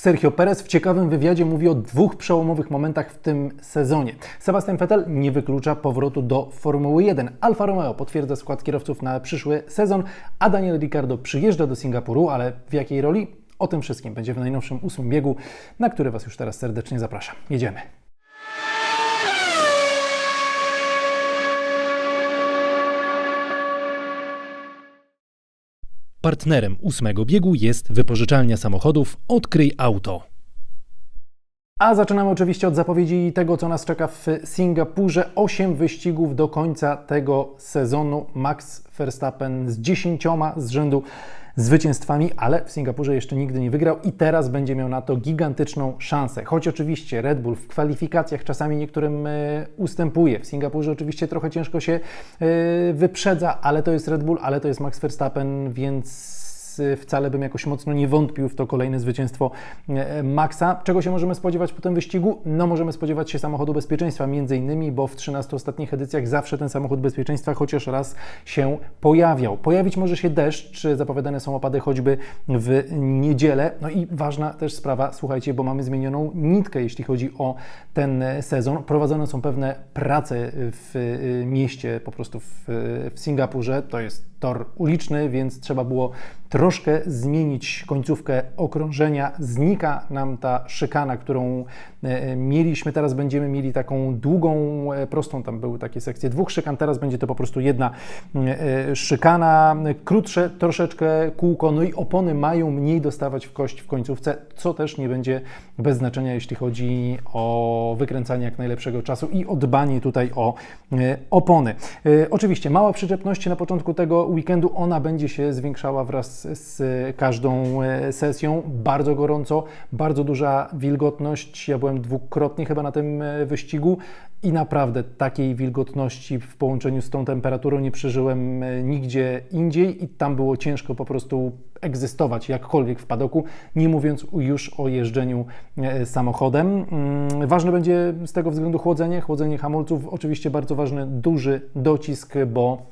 Sergio Perez w ciekawym wywiadzie mówi o dwóch przełomowych momentach w tym sezonie. Sebastian Vettel nie wyklucza powrotu do Formuły 1. Alfa Romeo potwierdza skład kierowców na przyszły sezon, a Daniel Ricciardo przyjeżdża do Singapuru, ale w jakiej roli? O tym wszystkim będzie w najnowszym ósmym biegu, na który Was już teraz serdecznie zapraszam. Jedziemy. Partnerem ósmego biegu jest wypożyczalnia samochodów Odkryj Auto. A zaczynamy oczywiście od zapowiedzi tego, co nas czeka w Singapurze. Osiem wyścigów do końca tego sezonu. Max Verstappen z dziesięcioma z rzędu zwycięstwami, ale w Singapurze jeszcze nigdy nie wygrał i teraz będzie miał na to gigantyczną szansę. Choć oczywiście Red Bull w kwalifikacjach czasami niektórym e, ustępuje. W Singapurze oczywiście trochę ciężko się e, wyprzedza, ale to jest Red Bull, ale to jest Max Verstappen, więc wcale bym jakoś mocno nie wątpił w to kolejne zwycięstwo e, Maxa. Czego się możemy spodziewać po tym wyścigu? No możemy spodziewać się samochodu bezpieczeństwa, między innymi, bo w 13 ostatnich edycjach zawsze ten samochód bezpieczeństwa chociaż raz się pojawiał. Pojawić może się deszcz, zapowiadane są opady choćby w niedzielę. No i ważna też sprawa, słuchajcie, bo mamy zmienioną nitkę, jeśli chodzi o ten sezon. Prowadzone są pewne prace w e, mieście, po prostu w, w Singapurze. To jest tor uliczny, więc trzeba było troszkę zmienić końcówkę okrążenia. Znika nam ta szykana, którą e, mieliśmy. Teraz będziemy mieli taką długą, e, prostą, tam były takie sekcje dwóch szykan, teraz będzie to po prostu jedna e, szykana, krótsze troszeczkę kółko, no i opony mają mniej dostawać w kość w końcówce, co też nie będzie bez znaczenia, jeśli chodzi o wykręcanie jak najlepszego czasu i o dbanie tutaj o opony. Oczywiście mała przyczepność na początku tego weekendu, ona będzie się zwiększała wraz z każdą e, sesją. Bardzo gorąco, bardzo duża wilgotność. Ja byłem dwukrotnie chyba na tym e, wyścigu i naprawdę takiej wilgotności w połączeniu z tą temperaturą nie przeżyłem e, nigdzie indziej i tam było ciężko po prostu egzystować jakkolwiek w padoku, nie mówiąc już o jeżdżeniu samochodem. Mm, ważne będzie z tego względu chłodzenie, chłodzenie hamulców. Oczywiście bardzo ważny duży docisk, bo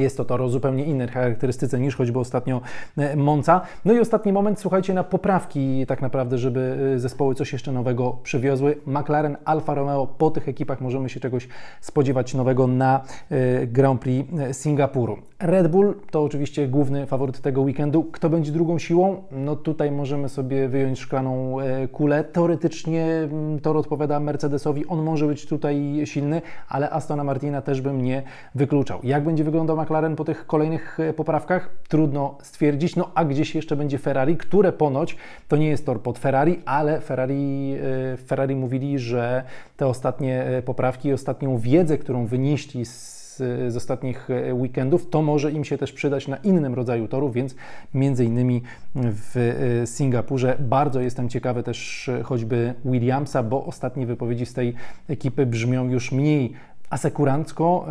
jest to tor o zupełnie innej charakterystyce niż choćby ostatnio e, Monza. No i ostatni moment, słuchajcie, na poprawki tak naprawdę, żeby e, zespoły coś jeszcze nowego przywiozły. McLaren, Alfa Romeo, po tych ekipach możemy się czegoś spodziewać nowego na e, Grand Prix Singapuru. Red Bull to oczywiście główny faworyt tego weekendu. Kto będzie drugą siłą? No tutaj możemy sobie wyjąć szklaną kulę. Teoretycznie mm, tor odpowiada Mercedesowi, on może być tutaj silny, ale Astona Martina też bym nie wykluczał. Jak będzie wyglądał McLaren po tych kolejnych e, poprawkach? Trudno stwierdzić. No a gdzieś jeszcze będzie Ferrari, które ponoć to nie jest tor pod Ferrari, ale Ferrari, e, Ferrari mówili, że te ostatnie e, poprawki, ostatnią wiedzę, którą wynieśli z z ostatnich weekendów, to może im się też przydać na innym rodzaju torów, więc między innymi w Singapurze bardzo jestem ciekawy też choćby Williamsa, bo ostatnie wypowiedzi z tej ekipy brzmią już mniej asekurancko,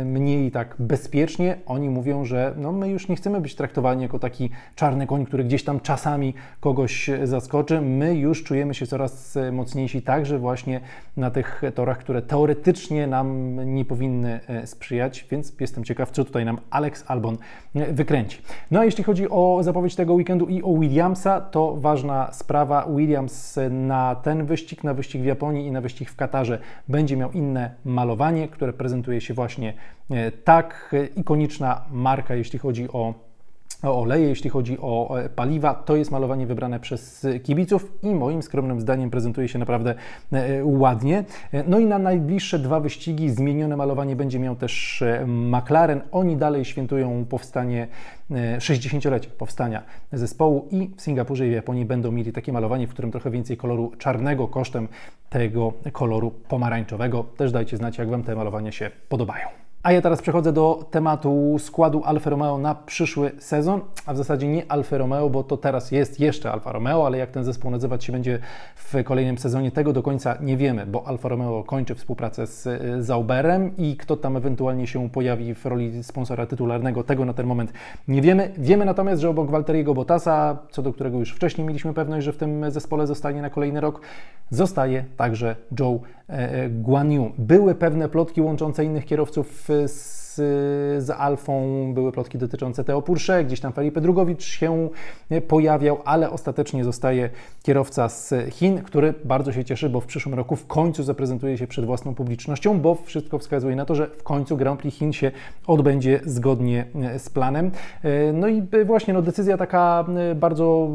e, mniej tak bezpiecznie. Oni mówią, że no my już nie chcemy być traktowani jako taki czarny koń, który gdzieś tam czasami kogoś zaskoczy. My już czujemy się coraz mocniejsi także właśnie na tych torach, które teoretycznie nam nie powinny e, sprzyjać, więc jestem ciekaw, co tutaj nam Alex Albon e, wykręci. No a jeśli chodzi o zapowiedź tego weekendu i o Williamsa, to ważna sprawa. Williams na ten wyścig, na wyścig w Japonii i na wyścig w Katarze będzie miał inne malowanie które prezentuje się właśnie e, tak. Ikoniczna marka, jeśli chodzi o o oleje, jeśli chodzi o e, paliwa, to jest malowanie wybrane przez kibiców i moim skromnym zdaniem prezentuje się naprawdę e, ładnie. No i na najbliższe dwa wyścigi zmienione malowanie będzie miał też McLaren. Oni dalej świętują powstanie 60-lecie powstania zespołu i w Singapurze i w Japonii będą mieli takie malowanie, w którym trochę więcej koloru czarnego kosztem tego koloru pomarańczowego. Też dajcie znać, jak Wam te malowania się podobają. A ja teraz przechodzę do tematu składu Alfa Romeo na przyszły sezon, a w zasadzie nie Alfa Romeo, bo to teraz jest jeszcze Alfa Romeo, ale jak ten zespół nazywać się będzie w kolejnym sezonie, tego do końca nie wiemy, bo Alfa Romeo kończy współpracę z y, Zauberem i kto tam ewentualnie się pojawi w roli sponsora tytularnego, tego na ten moment nie wiemy. Wiemy natomiast, że obok Walteriego Bottasa, co do którego już wcześniej mieliśmy pewność, że w tym zespole zostanie na kolejny rok, zostaje także Joe E, e, Guan Yu. Były pewne plotki łączące innych kierowców z z Alfą, były plotki dotyczące Teo Pursze, gdzieś tam Felipe Drugowicz się pojawiał, ale ostatecznie zostaje kierowca z Chin, który bardzo się cieszy, bo w przyszłym roku w końcu zaprezentuje się przed własną publicznością, bo wszystko wskazuje na to, że w końcu Grand Prix Chin się odbędzie zgodnie z planem. No i właśnie no, decyzja taka bardzo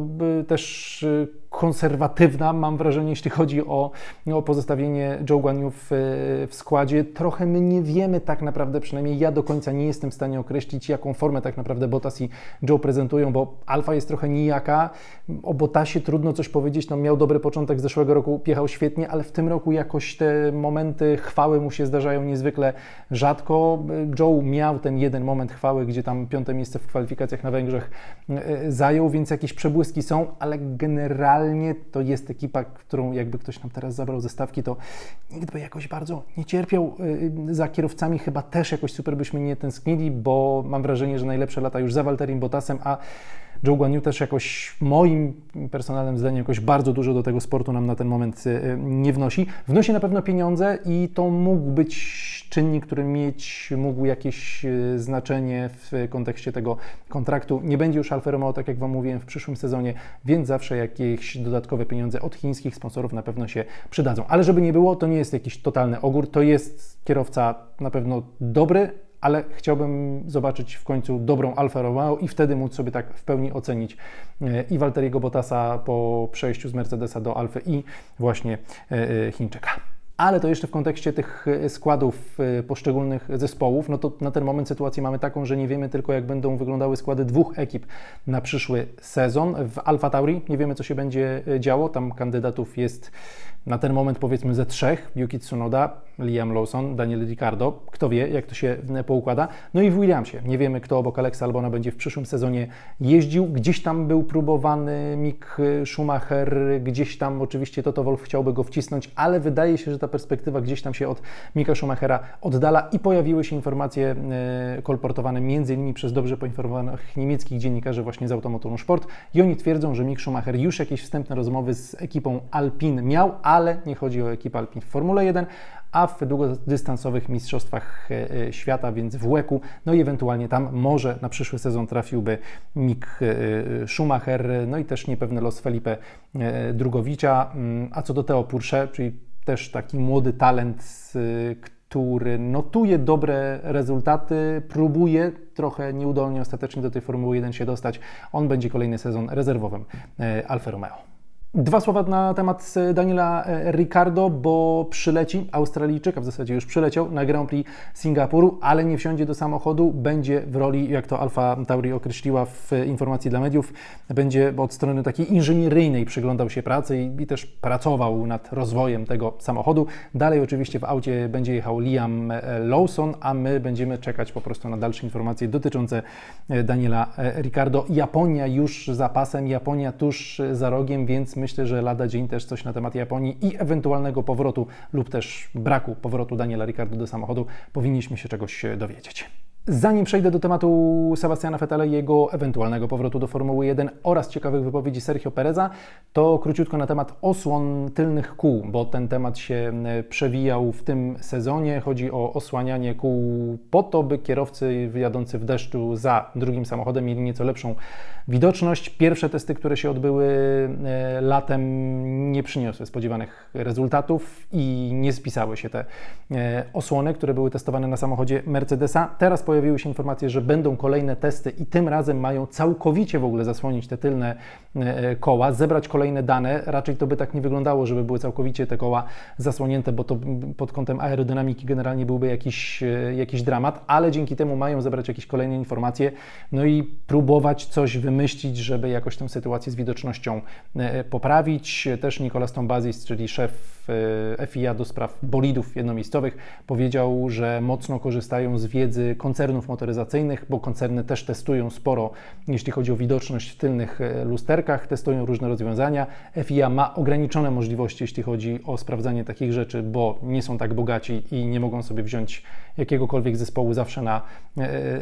też konserwatywna, mam wrażenie, jeśli chodzi o, o pozostawienie Joe Guan Yu w, w, składzie. Trochę my nie wiemy tak naprawdę, przynajmniej ja do końca nie jestem w stanie określić, jaką formę tak naprawdę Bottas i Joe prezentują, bo Alfa jest trochę nijaka. O Bottasie trudno coś powiedzieć, no miał dobry początek zeszłego roku, jechał świetnie, ale w tym roku jakoś te momenty chwały mu się zdarzają niezwykle rzadko. Joe miał ten jeden moment chwały, gdzie tam piąte miejsce w kwalifikacjach na Węgrzech e, zajął, więc jakieś przebłyski są, ale generalnie to jest ekipa, którą jakby ktoś nam teraz zabrał ze stawki, to nikt by jakoś bardzo nie cierpiał. Y, za kierowcami chyba też jakoś super byśmy nie tęsknili, bo mam wrażenie, że najlepsze lata już za Walterim Bottasem, a Joe Guan Yu też jakoś moim personalnym zdaniem jakoś bardzo dużo do tego sportu nam na ten moment y, y, nie wnosi. Wnosi na pewno pieniądze i to mógł być czynnik, który mieć mógł jakieś e, znaczenie w kontekście tego kontraktu. Nie będzie już Alfa Romeo, tak jak Wam mówiłem, w przyszłym sezonie, więc zawsze jakieś dodatkowe pieniądze od chińskich sponsorów na pewno się przydadzą. Ale żeby nie było, to nie jest jakiś totalny ogór, to jest kierowca na pewno dobry, ale chciałbym zobaczyć w końcu dobrą Alfa Romeo i wtedy móc sobie tak w pełni ocenić e, i Walteriego Bottasa po przejściu z Mercedesa do Alfy i właśnie e, Chińczyka ale to jeszcze w kontekście tych e, składów e, poszczególnych zespołów, no to na ten moment sytuację mamy taką, że nie wiemy tylko jak będą wyglądały składy dwóch ekip na przyszły sezon. W Alfa Tauri nie wiemy co się będzie e, działo, tam kandydatów jest na ten moment powiedzmy ze trzech, Yuki Tsunoda, Liam Lawson, Daniel Ricciardo, kto wie jak to się poukłada. No i w Williamsie, nie wiemy kto obok Alexa Albona będzie w przyszłym sezonie jeździł, gdzieś tam był próbowany Mick Schumacher, gdzieś tam oczywiście Toto Wolff chciałby go wcisnąć, ale wydaje się, że ta perspektywa gdzieś tam się od Mika Schumachera oddala i pojawiły się informacje e, kolportowane między innymi przez dobrze poinformowanych niemieckich dziennikarzy właśnie z Automotoru Sport. I oni twierdzą, że Mick Schumacher już jakieś wstępne rozmowy z ekipą Alpine miał, ale nie chodzi o ekipę Alpine w Formule 1, a w długodystansowych mistrzostwach e, e, świata, więc w łeku, no i ewentualnie tam może na przyszły sezon trafiłby Mick Schumacher, no i też niepewny los Felipe Drugowicza, mm, a co do Teo Pursze, czyli też taki młody talent, który notuje dobre rezultaty, próbuje trochę nieudolnie ostatecznie do tej Formuły 1 się dostać. On będzie kolejny sezon rezerwowym e, Alfa Romeo. Dwa słowa na temat Daniela e, Ricardo, bo przyleci Australijczyk, a w zasadzie już przyleciał na Grand Prix Singapuru, ale nie wsiądzie do samochodu, będzie w roli, jak to Alfa Tauri określiła w informacji dla mediów, będzie od strony takiej inżynieryjnej przyglądał się pracy i, i też pracował nad rozwojem tego samochodu. Dalej oczywiście w aucie będzie jechał Liam e, Lawson, a my będziemy czekać po prostu na dalsze informacje dotyczące e, Daniela Ricardo. Japonia już za pasem, Japonia tuż za rogiem, więc myślę, że lada dzień też coś na temat Japonii i ewentualnego powrotu lub też braku powrotu Daniela Ricardo do samochodu powinniśmy się czegoś dowiedzieć. Zanim przejdę do tematu Sebastiana Vettela i jego ewentualnego powrotu do Formuły 1 oraz ciekawych wypowiedzi Sergio Pereza, to króciutko na temat osłon tylnych kół, bo ten temat się e, przewijał w tym sezonie. Chodzi o osłanianie kół po to, by kierowcy jadący w deszczu za drugim samochodem mieli nieco lepszą widoczność. Pierwsze testy, które się odbyły e, latem, nie przyniosły spodziewanych rezultatów i nie spisały się te e, osłony, które były testowane na samochodzie Mercedesa. Teraz pojawiły się informacje, że będą kolejne testy i tym razem mają całkowicie w ogóle zasłonić te tylne e, koła, zebrać kolejne dane. Raczej to by tak nie wyglądało, żeby były całkowicie te koła zasłonięte, bo to pod kątem aerodynamiki generalnie byłby jakiś, jakiś dramat, ale dzięki temu mają zebrać jakieś kolejne informacje, no i próbować coś wymyślić żeby jakoś tę sytuację z widocznością e, poprawić. Też Nikolas Tombazis, czyli szef e, FIA do spraw bolidów jednomiejscowych, powiedział, że mocno korzystają z wiedzy koncernów motoryzacyjnych, bo koncerny też testują sporo, jeśli chodzi o widoczność w tylnych e, lusterkach, testują różne rozwiązania. FIA ma ograniczone możliwości, jeśli chodzi o sprawdzanie takich rzeczy, bo nie są tak bogaci i nie mogą sobie wziąć jakiegokolwiek zespołu zawsze na,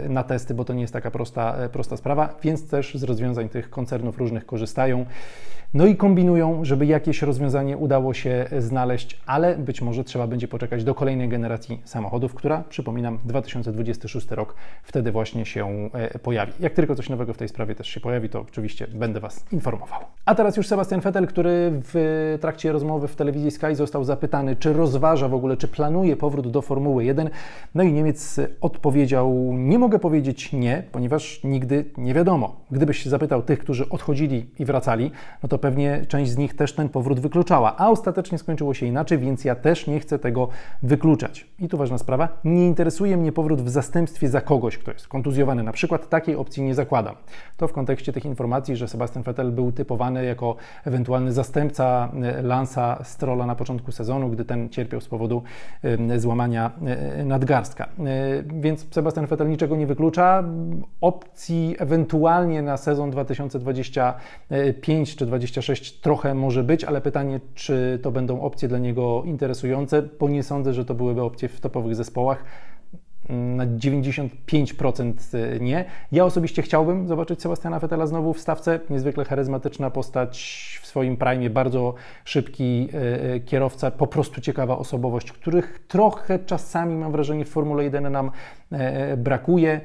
na testy, bo to nie jest taka prosta, prosta sprawa, więc też z rozwiązań tych koncernów różnych korzystają. No i kombinują, żeby jakieś rozwiązanie udało się znaleźć, ale być może trzeba będzie poczekać do kolejnej generacji samochodów, która, przypominam, 2026 26 rok wtedy właśnie się e, pojawi. Jak tylko coś nowego w tej sprawie też się pojawi, to oczywiście będę Was informował. A teraz już Sebastian Vettel, który w trakcie rozmowy w telewizji Sky został zapytany, czy rozważa w ogóle, czy planuje powrót do Formuły 1. No i Niemiec odpowiedział: Nie mogę powiedzieć nie, ponieważ nigdy nie wiadomo. Gdybyś zapytał tych, którzy odchodzili i wracali, no to pewnie część z nich też ten powrót wykluczała, a ostatecznie skończyło się inaczej, więc ja też nie chcę tego wykluczać. I tu ważna sprawa: nie interesuje mnie powrót w zastępstwie za kogoś, kto jest kontuzjowany. Na przykład takiej opcji nie zakładam. To w kontekście tych informacji, że Sebastian Vettel był typowany jako ewentualny zastępca e, Lansa Strolla na początku sezonu, gdy ten cierpiał z powodu złamania e, nadgarstka. E, więc Sebastian Vettel niczego nie wyklucza. Opcji ewentualnie na sezon 2025 czy 2026 trochę może być, ale pytanie, czy to będą opcje dla niego interesujące, bo nie sądzę, że to byłyby opcje w topowych zespołach na 95% nie. Ja osobiście chciałbym zobaczyć Sebastiana Vettela znowu w stawce. Niezwykle charyzmatyczna postać w swoim prime, bardzo szybki e, kierowca, po prostu ciekawa osobowość, których trochę czasami mam wrażenie w Formule 1 nam brakuje.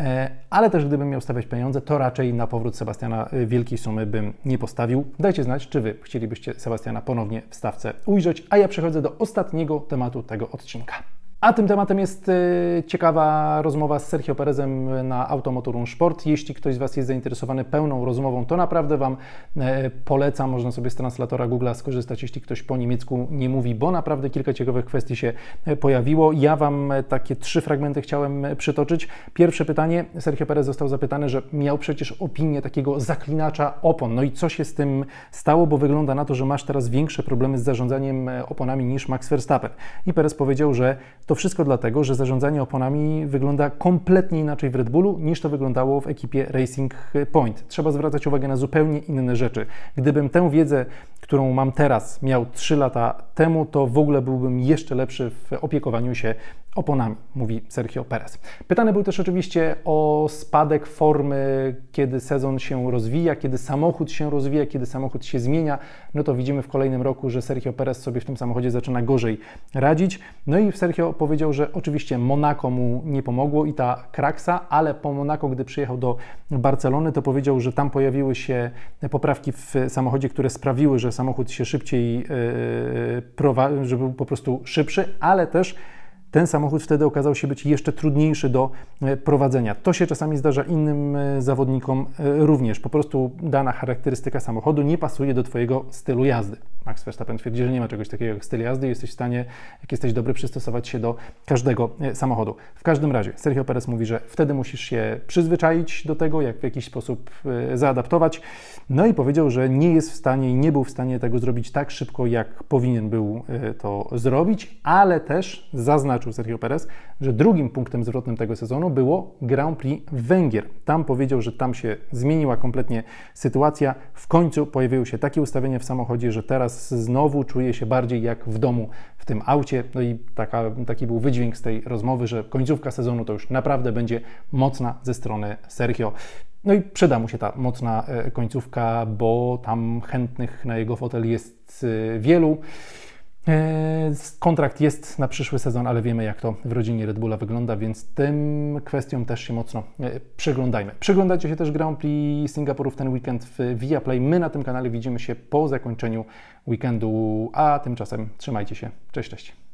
E, ale też gdybym miał stawiać pieniądze, to raczej na powrót Sebastiana wielkiej sumy bym nie postawił. Dajcie znać, czy Wy chcielibyście Sebastiana ponownie w stawce ujrzeć, a ja przechodzę do ostatniego tematu tego odcinka. A tym tematem jest y, ciekawa rozmowa z Sergio Perezem na Automotorun Sport. Jeśli ktoś z Was jest zainteresowany pełną rozmową, to naprawdę Wam e, polecam. Można sobie z translatora Google'a skorzystać, jeśli ktoś po niemiecku nie mówi, bo naprawdę kilka ciekawych kwestii się e, pojawiło. Ja Wam e, takie trzy fragmenty chciałem przytoczyć. Pierwsze pytanie. Sergio Perez został zapytany, że miał przecież opinię takiego zaklinacza opon. No i co się z tym stało, bo wygląda na to, że masz teraz większe problemy z zarządzaniem oponami niż Max Verstappen. I Perez powiedział, że to wszystko dlatego, że zarządzanie oponami wygląda kompletnie inaczej w Red Bullu niż to wyglądało w ekipie Racing Point. Trzeba zwracać uwagę na zupełnie inne rzeczy. Gdybym tę wiedzę, którą mam teraz, miał 3 lata temu, to w ogóle byłbym jeszcze lepszy w opiekowaniu się oponami, mówi Sergio Perez. Pytany był też oczywiście o spadek formy, kiedy sezon się rozwija, kiedy samochód się rozwija, kiedy samochód się zmienia. No to widzimy w kolejnym roku, że Sergio Perez sobie w tym samochodzie zaczyna gorzej radzić. No i Sergio powiedział, że oczywiście Monako mu nie pomogło i ta kraksa, ale po Monako, gdy przyjechał do Barcelony, to powiedział, że tam pojawiły się poprawki w samochodzie, które sprawiły, że samochód się szybciej, yy, że był po prostu szybszy, ale też ten samochód wtedy okazał się być jeszcze trudniejszy do e, prowadzenia. To się czasami zdarza innym e, zawodnikom e, również. Po prostu dana charakterystyka samochodu nie pasuje do Twojego stylu jazdy. Max Verstappen twierdzi, że nie ma czegoś takiego jak styl jazdy, jesteś w stanie, jak jesteś dobry, przystosować się do każdego samochodu. W każdym razie Sergio Perez mówi, że wtedy musisz się przyzwyczaić do tego, jak w jakiś sposób zaadaptować. No i powiedział, że nie jest w stanie i nie był w stanie tego zrobić tak szybko, jak powinien był to zrobić, ale też zaznaczył, zaznaczył Sergio Perez, że drugim punktem zwrotnym tego sezonu było Grand Prix Węgier. Tam powiedział, że tam się zmieniła kompletnie sytuacja. W końcu pojawiły się takie ustawienia w samochodzie, że teraz znowu czuje się bardziej jak w domu w tym aucie. No i taka, taki był wydźwięk z tej rozmowy, że końcówka sezonu to już naprawdę będzie mocna ze strony Sergio. No i przyda mu się ta mocna e, końcówka, bo tam chętnych na jego fotel jest e, wielu. E, kontrakt jest na przyszły sezon, ale wiemy, jak to w rodzinie Red Bulla wygląda, więc tym kwestiom też się mocno e, przyglądajmy. Przyglądajcie się też Grand Prix Singapuru w ten weekend w Viaplay. My na tym kanale widzimy się po zakończeniu weekendu, a tymczasem trzymajcie się. Cześć, cześć.